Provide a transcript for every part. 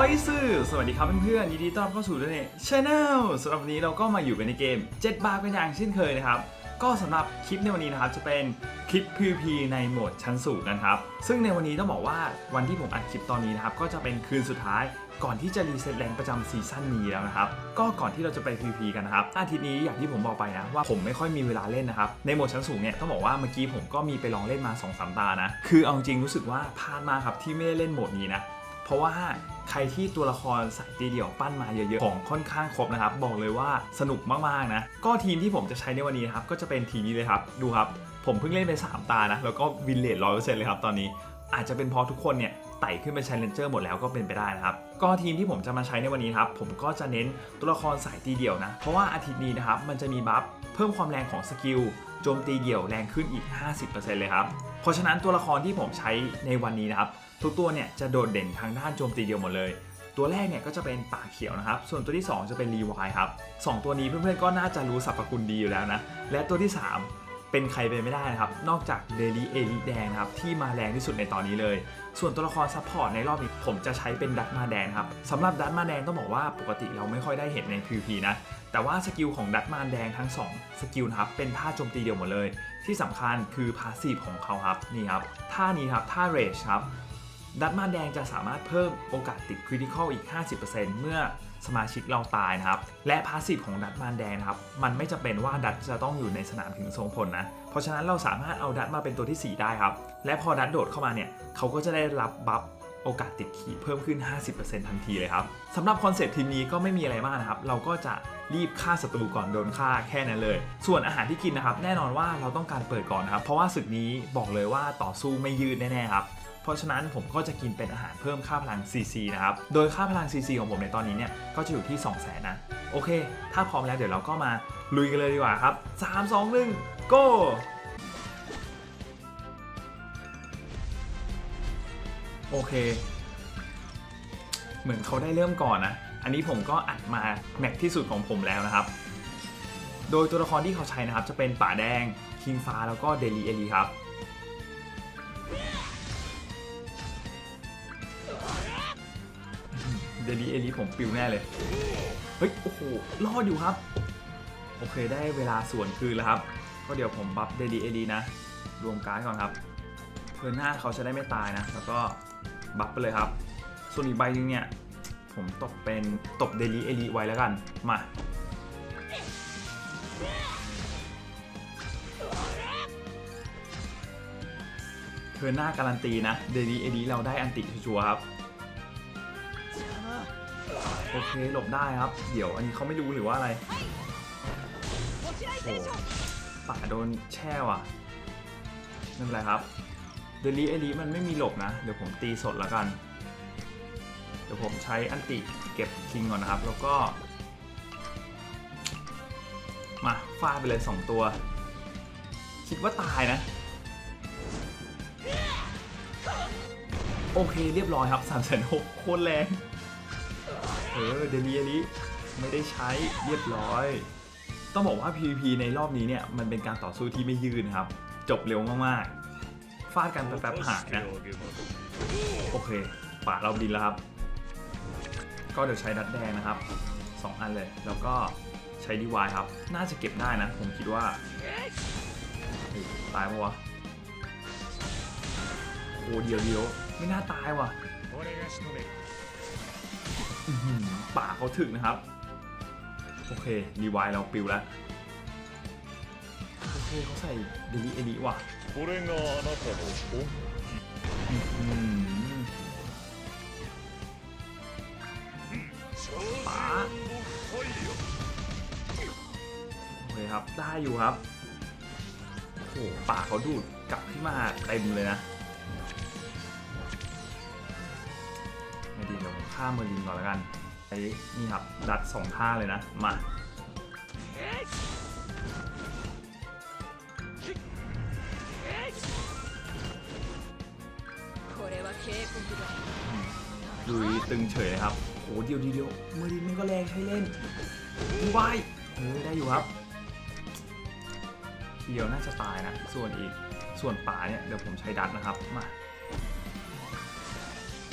อยซื่อสวัสดีครับเพื่อนๆยินดีต้อนรับเข้าสู่ด้วยเนี่ยช anel สำหรับวันนี้เราก็มาอยู่กันในเกม 7 บาร์กันอย่างเช่นเคยนะครับ ก็สำหรับคลิปในวันนี้นะครับจะเป็นคลิป PVP ในโหมดชั้นสูงกันครับ ซึ่งในวันนี้ต้องบอกว่าวันที่ผมอัดคลิปตอนนี้นะครับ ก็จะเป็นคืนสุดท้ายก่อนที่จะรีเซ็ตแรงประจำซีซั่นนี้แล้วนะครับ ก็ก่อนที่เราจะไป PVP กันนะครับ อาทิตย์นี้อย่างที่ผมบอกไปนะว่าผมไม่ค่อยมีเวลาเล่นนะครับ ในโหมดชั้นสูงเนี่ยต้องบอกว่าเมื่อกี้ผมก็มีไปลองเล่นมา2อสตานะ คือเอาจริงรู้สึกว่าพลาดมากครับที่ไม่ได้เล่นโหมดนี้นะ ราะว่าใครที่ตัวละครสายตีเดี่ยวปั้นมาเยอะๆ ของค่อนข้างครบนะครับ บอกเลยว่าสนุกมากๆนะ ก็ทีมที่ผมจะใช้ในวันนี้นะครับ ก็จะเป็นทีมนี้เลยครับ ดูครับ ผมเพิ่งเล่นไป 3 ตานะ แล้วก็วินเลทร้อยเปอร์เซ็นต์เลยครับตอนนี้ อาจจะเป็นเพราะทุกคนเนี่ยไต่ขึ้นเป็น Challenger หมดแล้วก็เป็นไปได้นะครับ ก็ทีมที่ผมจะมาใช้ในวันนี้ครับ ผมก็จะเน้นตัวละครสายตีเดี่ยวนะ เพราะว่าอาทิตย์นี้นะครับ มันจะมีบัฟเพิ่มความแรงของสกิลโจมตีเดี่ยวแรงขึ้นอีก 50%เลยครับ เพราะฉะนั้นตัวละครที่ผมใช้ในวันนี้นะครับ ทุกตัวเนี่ยจะโดดเด่นทางด้านโจมตีเดียวหมดเลย ตัวแรกเนี่ยก็จะเป็นป่าเขียวนะครับ ส่วนตัวที่ 2 จะเป็นรีวายครับสองตัวนี้เพื่อนๆก็น่าจะรู้สรรพคุณดีอยู่แล้วนะ และตัวที่ 3 เป็นใครไปไม่ได้นะครับ นอกจากเดลี่เอลิแดงนะครับที่มาแรงที่สุดในตอนนี้เลย ส่วนตัวละครซัพพอร์ตในรอบนี้ผมจะใช้เป็นดัตมาแดงครับสำหรับดัตมาแดงต้องบอกว่าปกติเราไม่ค่อยได้เห็นใน PVP นะแต่ว่าสกิลของดัตมาแดงทั้ง 2 สกิลนะครับเป็นท่าโจมตีเดียวหมดเลย ที่สำคัญคือพาสซีฟของเขาครับนี่ครับท่านี้ครับท่าเรชครับ ดัตมาแดงจะสามารถเพิ่มโอกาสติดคริติคอลอีก 50%เมื่อสมาชิกเราตายนะครับ และพาสซีฟของดัตมาแดงนะครับ มันไม่จะเป็นว่าดัตจะต้องอยู่ในสนามถึงทรงผลนะ เพราะฉะนั้นเราสามารถเอาดัตมาเป็นตัวที่ 4 ได้ครับ และพอดัตโดดเข้ามาเนี่ย เขาก็จะได้รับบัฟ โอกาสติดขีเพิ่มขึ้น 50%ทันทีเลยครับสำหรับคอนเซปต์ทีมนี้ก็ไม่มีอะไรมากนะครับ เราก็จะรีบฆ่าศัตรูก่อนโดนฆ่าแค่นั้นเลย ส่วนอาหารที่กินนะครับ แน่นอนว่าเราต้องการเปิดก่อนนะครับ เพราะว่าศึกนี้บอกเลยว่าต่อสู้ไม่ยืดแน่ๆครับเพราะฉะนั้นผมก็จะกินเป็นอาหารเพิ่มค่าพลัง CC นะครับ โดยค่าพลัง CC ของผมในตอนนี้เนี่ยก็จะอยู่ที่ 2 0 0 0 0 0นะ โอเค ถ้าพร้อมแล้วเดี๋ยวเราก็มาลุยกันเลยดีกว่าครับ 3 2 1 go โอเค เหมือนเขาได้เริ่มก่อนนะ อันนี้ผมก็อัดมาแม็กที่สุดของผมแล้วนะครับ โดยตัวละครที่เขาใช้นะครับ จะเป็นป่าแดง คิงฟ้าแล้วก็เดลีเอลีครับเดลีเอลีผมปิวแน่เลย เฮ้ย โอ้โห รอดอยู่ครับ โอเคได้เวลาสวนคืนแล้วครับ ก็เดี๋ยวผมบัฟเดลีเอลีนะ รวมการ์ดก่อนครับเพื่อนหน้าเขาจะได้ไม่ตายนะ แล้วก็ บัฟไปเลยครับ ส่วนอีกใบหนึงเนี่ย ผมตกเป็นตบเดลีเอลีไว้แล้วกัน มา เธอหน้าการันตีนะ เดลีเอลีเราได้อันติชัวร์ครับ โอเค หลบได้ครับ เดี๋ยวอันนี้เขาไม่รู้หรือว่าอะไรโอ้ป่าโดนแช่ว่ะไม่เป็นไรครับ เดลีเอลีมันไม่มีหลบนะ เดี๋ยวผมตีสดแล้วกัน เดี๋ยวผมใช้อันติเก็บคิงก่อนนะครับ แล้วก็ มาฟาดไปเลย 2 ตัว คิดว่าตายนะ โอเคเรียบร้อยครับ3ามแสนหกโคตรแรง เออเดลีอันนี้ไม่ได้ใช้เรียบร้อย ต้องบอกว่า PVP ในรอบนี้เนี่ย มันเป็นการต่อสู้ที่ไม่ยืนครับ จบเร็วมากๆ ฟาดกันแป๊บๆหายนะโอเคป่าเราบินแล้วครับ ก็เดี๋ยวใช้ดัดแดงนะครับ 2 อันเลย แล้วก็ใช้ดีวายครับ น่าจะเก็บได้นะ ผมคิดว่า ตายปะวะโอ้เดียวเดียวไม่น่าตายว่ะป่าเขาถึกนะครับ โอเครีวายเราปิวแล้ว โอเคเขาใส่เดลิเอลิว่ะ これがあなたの本 อื้อหือ パーファイヤ โอเคครับ ได้อยู่ครับ โอ้โหป่าเขาดูดกลับขึ้นมาเต็มเลยนะ ไม่ดีเดี๋ยวผมฆ่าเมอร์ลินก่อนแล้วกันไอ้นี่ครับ ดัดสองท่าเลยนะ มา ดุยตึงเฉยครับโอ้เดียวเดียวมื่อดินไม่ก็แรงใช้เล่นบูบายเออได้อยู่ครับเดียวน่าจะตายนะ ส่วนอีกส่วนป่าเนี่ยเดี๋ยวผมใช้ดัดนะครับมา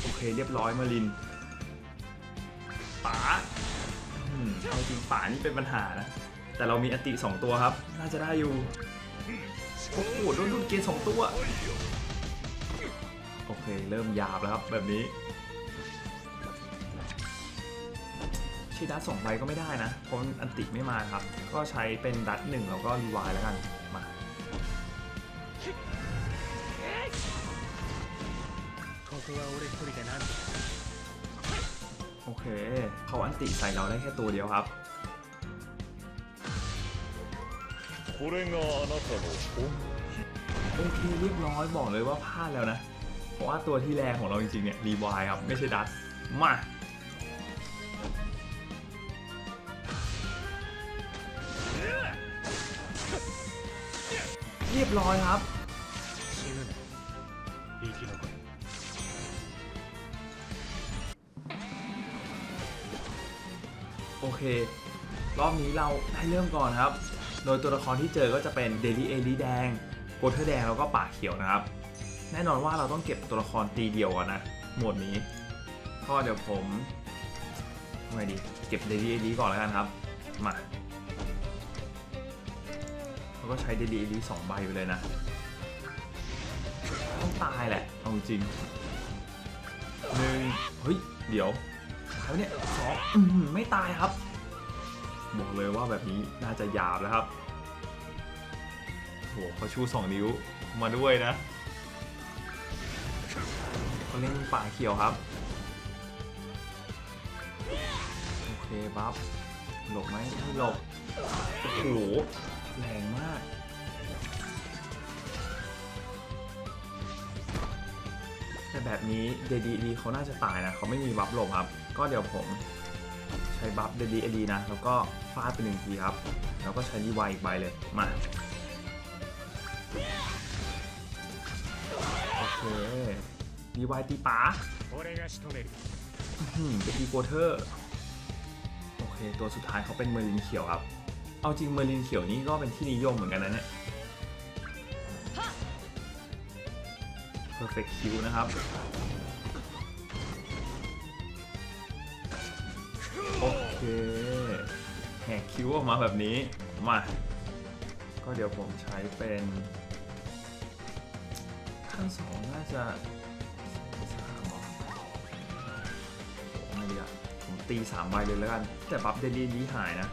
โอเคเรียบร้อยมารินป่าเอาจริงป่านี่เป็นปัญหานะ แต่เรามีอติ 2 ตัวครับ น่าจะได้อยู่โอ้โหโดนดูดเกณฑ์สองตัว โอเค เริ่มหยาบแล้วครับแบบนี้ชีดัตสองใบก็ไม่ได้นะ เพราะอันติไม่มาครับ ก็ใช้เป็นดัตหนึ่งแล้วก็รีวายแล้วกัน มา โอเค เขาอันติใส่เราได้แค่ตัวเดียวครับโอเคเรียบร้อยบอกเลยว่าพลาดแล้วนะ ราะว่าตัวที่แรงของเราจริงๆเนี่ยรีวายครับ ไม่ใช่ดัสมาเรียบร้อยครับ โอเค รอบนี้เราให้เริ่มก่อนครับ โดยตัวละครที่เจอก็จะเป็นเดลี่เอลีแดงโกเทอร์แดงแล้วก็ป่าเขียวนะครับ แน่นอนว่าเราต้องเก็บตัวละครตีเดียวก่อนนะ หมวดนี้ ก็เดี๋ยวผมทำไงดี เก็บเดลี่เอลีก่อนแล้วกันครับ มาแล้วก็ใช้เดลี่เอลีสองใบไปเลยนะ ต้องตายแหละ เอาจริงหนึ่งเฮ้ย เดี๋ยวตายเนี่ยสองไม่ตายครับ บอกเลยว่าแบบนี้น่าจะหยาบแล้วครับโหเขาชูสองนิ้วมาด้วยนะ เขาเล่นป่าเขียวครับ โอเคบัฟหลบไหมไม่หลบ โอ้โห แรงมาก แต่แบบนี้เดดีดีเขาน่าจะตายนะ เขาไม่มีบัฟหลบครับ ก็เดี๋ยวผมใช้บัฟเดดีเอดีนะ แล้วก็ฟาดไปหนึ่งทีครับ แล้วก็ใช้รีไวอีกใบเลย มาโอเค ดีวายตีป๋าเป็นดีโกเทอร์โอเค ตัวสุดท้ายเขาเป็นเมอร์ลินเขียวครับ เอาจริงเมอร์ลินเขียวนี้ก็เป็นที่นิยมเหมือนกันนะเนี่ยเพอร์เฟกคิวนะครับ โอเคแหกคิวออกมาแบบนี้ มา ก็เดี๋ยวผมใช้เป็นขั้นสองน่าจะ ตีสามใบเลยแล้วกัน แต่บัฟเดลี่นี้หายนะ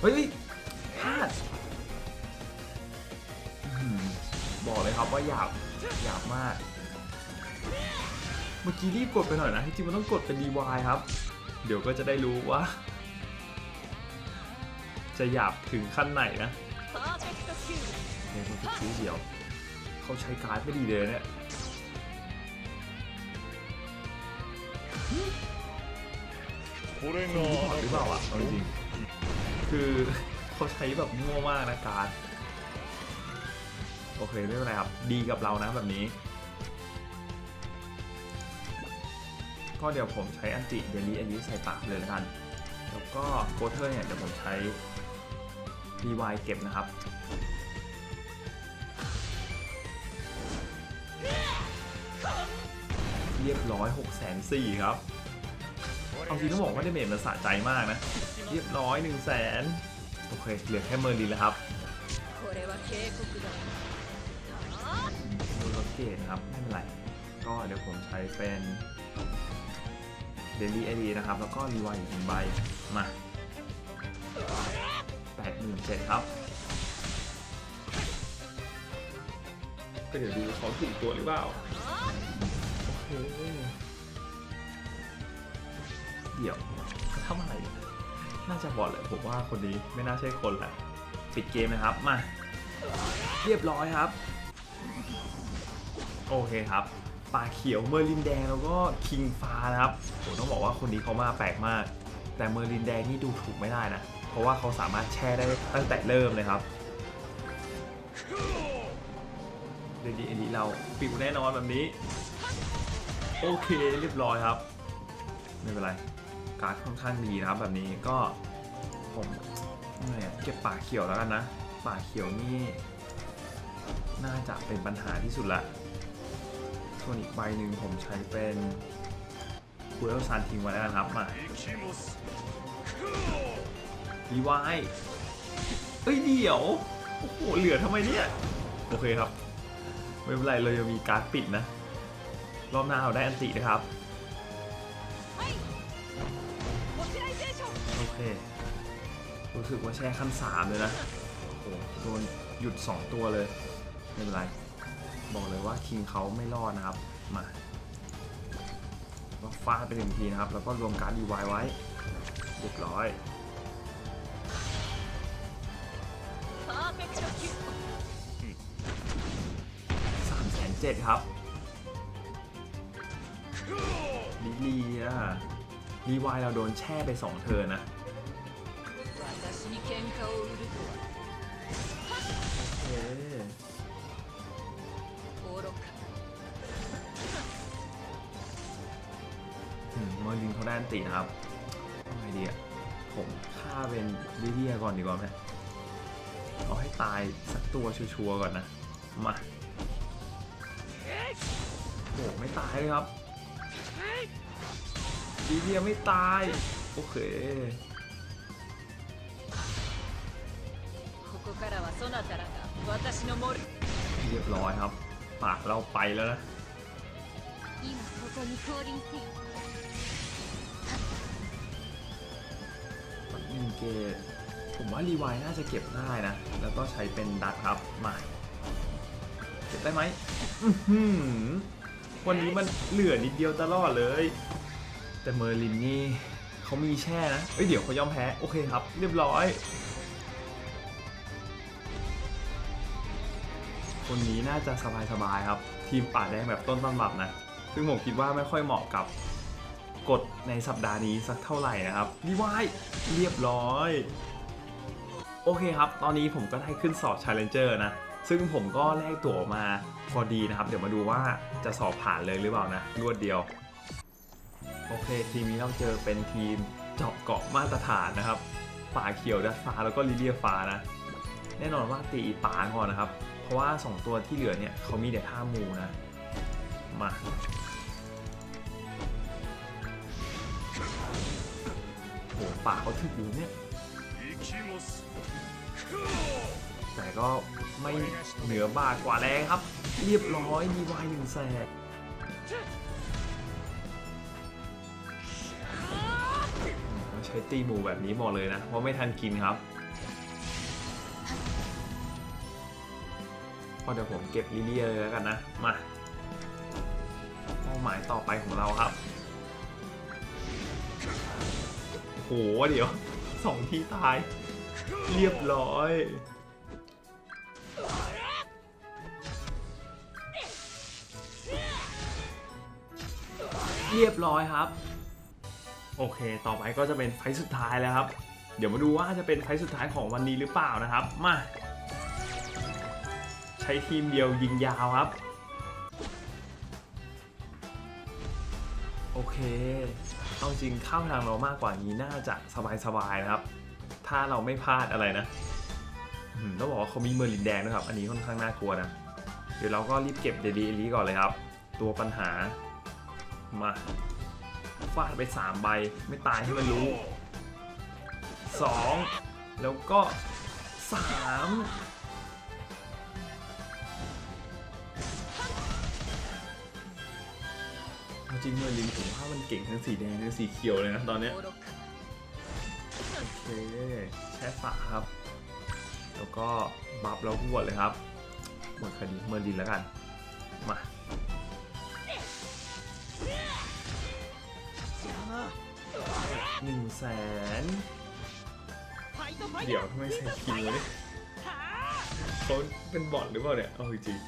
เฮ้ยพลาดบอกเลยครับว่าหยาบหยาบมาก เมื่อกี้รีบกดไปหน่อยนะ ที่จริงมันต้องกดเป็นดีวายครับ เดี๋ยวก็จะได้รู้ว่า จะหยาบถึงขั้นไหนนะเนี่ยมันคือคิ้วเดียว เขาใช้การ์ดไม่ดีเลยเนี่ย มีพอร์หรือเปล่าอะเอาจริงคือเขาใช้แบบมั่วมากนะการโอเคไม่เป็นไรครับ ดีกับเรานะแบบนี้ ก็เดี๋ยวผมใช้อันติเดลี่อันนี้ใส่ปากเลยละกัน แล้วก็โกเทอร์เนี่ยเดี๋ยวผมใช้รีวายเก็บนะครับเรียบร้อย6 4 0 0 0 0ครับ เอาจริงต้องบอกว่าด้เมจมันสะใจมากนะ เรียบร้อยหนึ่งแสนโอเค เหลือแค่เมอร์ลินแล้วครับดูรถเกตครับ ไม่เป็นไร ก็เดี๋ยวผมใช้เป็นเดลี่ไอดีนะครับ แล้วก็รีวายอีกหนึ่งใบ มาแปดหมื่นเจ็ดครับ ก็เดี๋ยวดูเขาถึงตัวหรือเปล่า โอเค เดี๋ยวเขาทำอะไรเนี่ยน่าจะบอดแหละผมว่าคนนี้ไม่น่าใช่คนแหละ ปิดเกมนะครับ มา เรียบร้อยครับ โอเคครับปลาเขียวเมอร์ลินแดงแล้วก็คิงฟ้านะครับโหต้องบอกว่าคนนี้เขามาแปลกมาก แต่เมอร์ลินแดงนี่ดูถูกไม่ได้นะ เพราะว่าเขาสามารถแช่ได้ตั้งแต่เริ่มเลยครับเดดีเอดีเราปิวแน่นอนแบบนี้ โอเคเรียบร้อยครับ ไม่เป็นไร การ์ดค่อนข้างดีนะครับแบบนี้ก็ผมเนี่ยเก็บป่าเขียวแล้วกันนะ ป่าเขียวนี่ น่าจะเป็นปัญหาที่สุดละส่วนอีกใบหนึ่งผมใช้เป็นคูเรลซานทิ้งไว้แล้วนะครับมารีวายเอ้ยเดี๋ยวโอ้โหเหลือทำไมเนี่ยโอเคครับ ไม่เป็นไรเรายังมีการ์ดปิดนะ รอบหน้าเราได้อันตินะครับ เค รู้สึกว่าแช่ขั้นสามเลยนะ โอ้โห โดนหยุด 2 ตัวเลย ไม่เป็นไร บอกเลยว่าคิงเขาไม่รอดนะครับ มาก็ฟาดไปหนึ่งทีนะครับ แล้วก็รวมการดีไวไว้เรียบร้อยสามแสนเจ็ดครับดีลีอะรีวายเราโดนแช่ไป 2 เธอนะ に喧嘩を売るとは เอ๊ะ 愚か อืมเมอร์ลินเขาได้อันตินะครับเอาไงดีอะผมฆ่าเป็นลิเลียก่อนดีกว่าไหมเอาให้ตายสักตัวชัวร์ๆก่อนนะ มาโอ้ไม่ตายเลยครับลิเลียไม่ตาย โอเค そなたらが私のモル เรียบร้อยครับ ปากเราไปแล้วนะ 今ここに降臨せよ ปักอินเกตผมว่ารีไวน์น่าจะเก็บได้นะ แล้วก็ใช้เป็นดัตครับมาเก็บได้ไหมอื้อหือวันนี้มันเหลือนิดเดียวตลอดเลย แต่เมอร์ลินนี่เขามีแช่นะ เอ้ยเดี๋ยวเขายอมแพ้ โอเคครับ เรียบร้อย คนนี้น่าจะสบายๆครับ ทีมป่าแดงแบบต้นตำรับนะ ซึ่งผมคิดว่าไม่ค่อยเหมาะกับกฎในสัปดาห์นี้สักเท่าไหร่นะครับรีวายเรียบร้อย โอเคครับ ตอนนี้ผมก็ได้ขึ้นสอบ Challenger นะ ซึ่งผมก็แลกตั๋วมาพอดีนะครับ เดี๋ยวมาดูว่าจะสอบผ่านเลยหรือเปล่านะ รวดเดียว โอเค ทีมนี้เราเจอเป็นทีมเจาะเกาะมาตรฐานนะครับ ป่าเขียวดัดฟ้าแล้วก็ลิเลียฟ้านะ แน่นอนว่าตีป่าก่อนนะครับ เพราะว่า 2 ตัวที่เหลือเนี่ยเขามีแต่ท่ามูนะ มาโหปากเขาทึบอยู่เนี่ย แต่ก็ไม่เหนือบาดกว่าแรงครับ เรียบร้อยดีวายหนึ่งแสนใช้ตีหมูแบบนี้บอกเลยนะเพราะไม่ทันกินครับ พอเดี๋ยวผมเก็บลิเลียเลยแล้วกันนะ มาเป้าหมายต่อไปของเราครับโหเดี๋ยวสองที่ตาย เรียบร้อย เรียบร้อยครับ โอเค ต่อไปก็จะเป็นไฟสุดท้ายแล้วครับ เดี๋ยวมาดูว่าจะเป็นไฟสุดท้ายของวันนี้หรือเปล่านะครับ มา ช้ทีมเดียวยิงยาวครับ โอเค เอาจริงเข้าทางเรามากกว่านี้น่าจะสบายๆนะครับ ถ้าเราไม่พลาดอะไรนะต้องบอกว่าเขามีเมอร์ลินแดงด้วยครับ อันนี้ค่อนข้างน่ากลัวนะ เดี๋ยวเราก็รีบเก็บเดลีเอลีก่อนเลยครับ ตัวปัญหา มาฟาดไป 3 ใบไม่ตายให้มันรู้ 2 แล้วก็ 3 จริงเมอร์ลินผมว่ามันเก่งทั้งสีแดงทั้งสีเขียวเลยนะตอนเนี้ยโอเคแช่ฝาครับ แล้วก็บัฟแล้วหวดเลยครับหมดคดีเมอร์ดินแล้วกัน มาหนึ่งแสนเดี๋ยวทำไมใส่คิวเนี่ยเขาเป็นบอทหรือเปล่าเนี่ย เอาจริง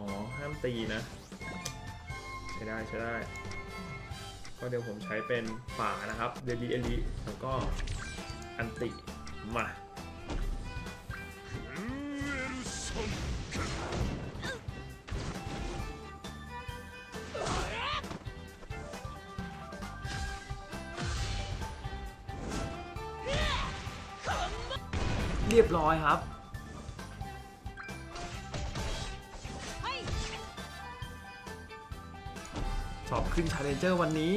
อ๋อ ห้ามตีนะ ใช้ได้ใช้ได้ ก็เดี๋ยวผมใช้เป็นฝานะครับเดลีเอลิแล้วก็อันติ มาเรียบร้อยครับ ขึ้นชาเลนเจอร์วันนี้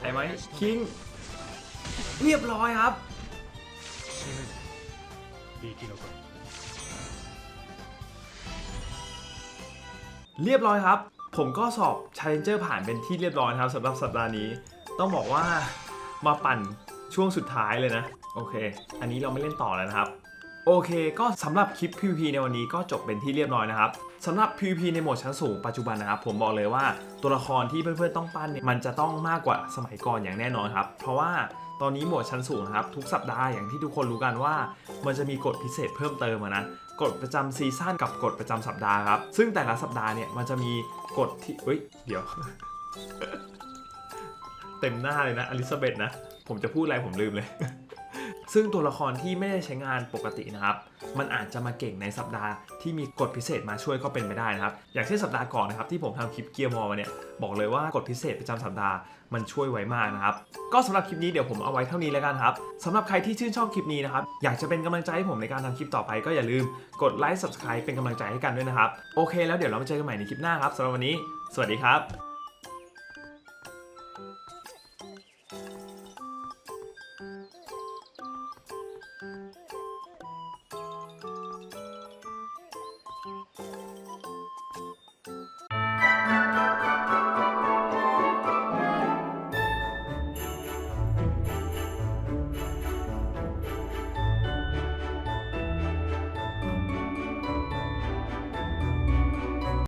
ไปไหมคิง เรียบร้อยครับเรียบร้อยครับ ผมก็สอบชาเลนเจอร์ผ่านเป็นที่เรียบร้อยครับสำหรับสัปดาห์นี้ ต้องบอกว่ามาปั่นช่วงสุดท้ายเลยนะ โอเค อันนี้เราไม่เล่นต่อแล้วนะครับ โอเค ก็สำหรับคลิป PVP ในวันนี้ก็จบเป็นที่เรียบร้อยนะครับสำหรับ PVP ในโหมดชั้นสูงปัจจุบันนะครับ ผมบอกเลยว่าตัวละครที่เพื่อนๆต้องปั้นเนี่ยมันจะต้องมากกว่าสมัยก่อนอย่างแน่นอนครับ เพราะว่าตอนนี้โหมดชั้นสูงครับ ทุกสัปดาห์อย่างที่ทุกคนรู้กันว่า มันจะมีกฎพิเศษเพิ่มเติมอะนะกฎประจำซีซั่นกับกฎประจำสัปดาห์ครับ ซึ่งแต่ละสัปดาห์เนี่ยมันจะมีกฎที่เฮ้ยเดี๋ยว เต็มหน้าเลยนะอลิซาเบธนะ ผมจะพูดอะไรผมลืมเลย ซึ่งตัวละครที่ไม่ได้ใช้งานปกตินะครับ มันอาจจะมาเก่งในสัปดาห์ที่มีกฎพิเศษมาช่วยก็เป็นไปได้นะครับ อย่างเช่นสัปดาห์ก่อนนะครับที่ผมทำคลิปเกียร์มอมาเนี่ยบอกเลยว่ากฎพิเศษประจำสัปดาห์มันช่วยไว้มากนะครับ ก็สำหรับคลิปนี้เดี๋ยวผมเอาไว้เท่านี้แล้วกันครับสำหรับใครที่ชื่นชอบคลิปนี้นะครับอยากจะเป็นกำลังใจให้ผมในการทำคลิปต่อไปก็อย่าลืมกดไลค์ subscribe เป็นกำลังใจให้กันด้วยนะครับโอเค แล้วเดี๋ยวเรามาเจอกันใหม่ในคลิปหน้าครับสำหรับวันนี้ สวัสดีครับ